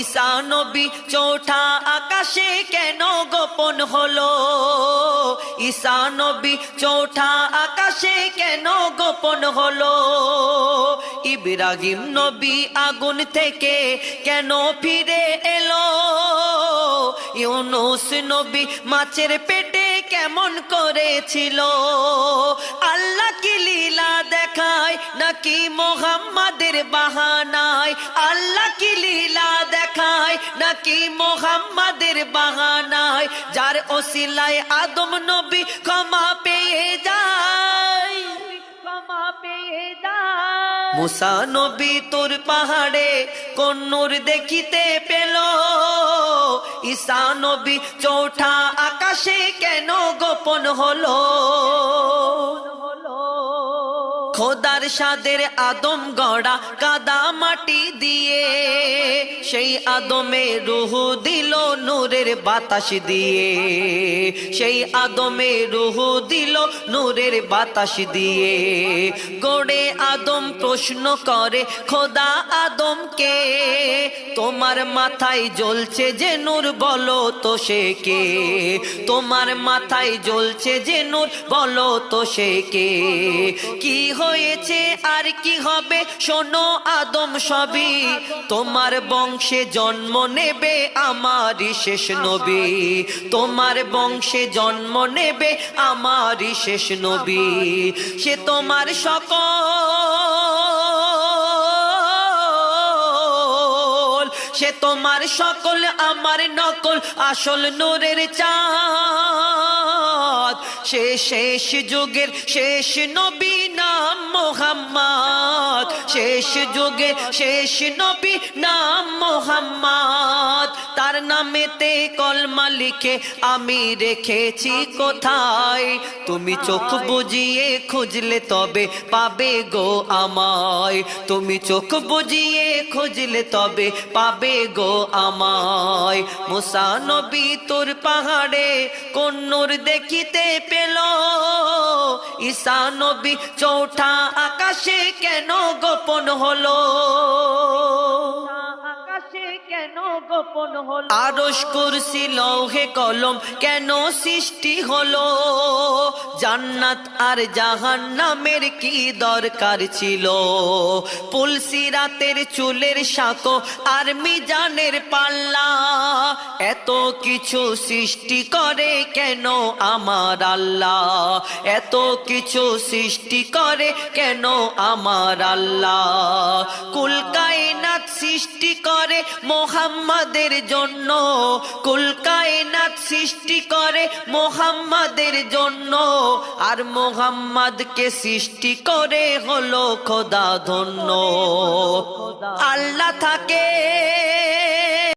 ঈসা নবী চৌঠা আকাশে কেন গোপন হলো? ঈসা নবী চৌঠা আকাশে কেন গোপন হলো? ইব্রাহিম নবী আগুন থেকে কেন ফিরে এলো? ইউনুস নবী মাছের পেটে কেমন করেছিল? আল্লাহ কি লীলা নাকি মোহাম্মদের বাহানায়? আল্লাহ কি লীলা দেখায়? নাকি মোহাম্মদের বাহানায়? যার ওসিলায় আদম নবী ক্ষমা পেয়ে যায়। ক্ষমা পেয়ে যায়। মুসা নবী তোর পাহাড়ে কোন নূর দেখিতে পেল। ঈসা নবী চৌঠা আকাশে কেন গোপন হলো? খোদার সাদের আদম গড়া কাদা মাটি দিয়ে। সেই আদমে রুহু দিল নূরের বাতাস দিয়ে। সেই আদমে রুহু দিল নূরের বাতাস দিয়ে। গড়ে আদম প্রশ্ন করে, খোদা আদমকে তোমার মাথায় জ্বলছে যে নূর বলো তো সে কে? তোমার মাথায় জ্বলছে যে নূর বলো তো সে কে? কি হয়েছে আর কি হবে শোনো আদম সবই। তোমার বংশে জন্ম নেবে আমারই শেষ নবী। তোমার বংশে জন্ম নেবে আমারই শেষ নবী। সে তোমার সকল সে তোমার সকল আমার নকল আসল নূরের চাঁদ। সে শেষ যুগের শেষ নবী নাম মোহাম্মদ। শেষ যুগের শেষ নবী নাম মোহাম্মদ। তার নামেতে কলমা লিখে আমি রেখেছি কোথায়? তুমি চোখ বুজিয়ে খুঁজলে তবে পাবে গো আমায়। তুমি চোখ বুজিয়ে খুঁজলে তবে পাবে গো আমায়। মুসা নবী তোর পাহাড়ে কন্নুর দেখিতে পেল ঈসা নবী চৌঠা আকাশে কেন গোপন হলো? আকাশে কেন গোপন হলো? আরশ কুরসি লৌহে কলম কেন সৃষ্টি হলো? জান্নাত আর জাহান্নামের কি দরকার ছিল? পুলসি রাতের চুলের সাঁকো আর মিজানের পাল্লা এত কিছু সৃষ্টি করে কেন আমার আল্লাহ? এত কিছু সৃষ্টি করে কেন আমার আল্লাহ? কুল কায়নাত সৃষ্টি করে মোহাম্মদের জন্য। কুল কায়নাত সৃষ্টি করে মোহাম্মদের জন্য। আর মোহাম্মদকে সৃষ্টি করে হলো খোদা ধন্য। আল্লাহ থাকে।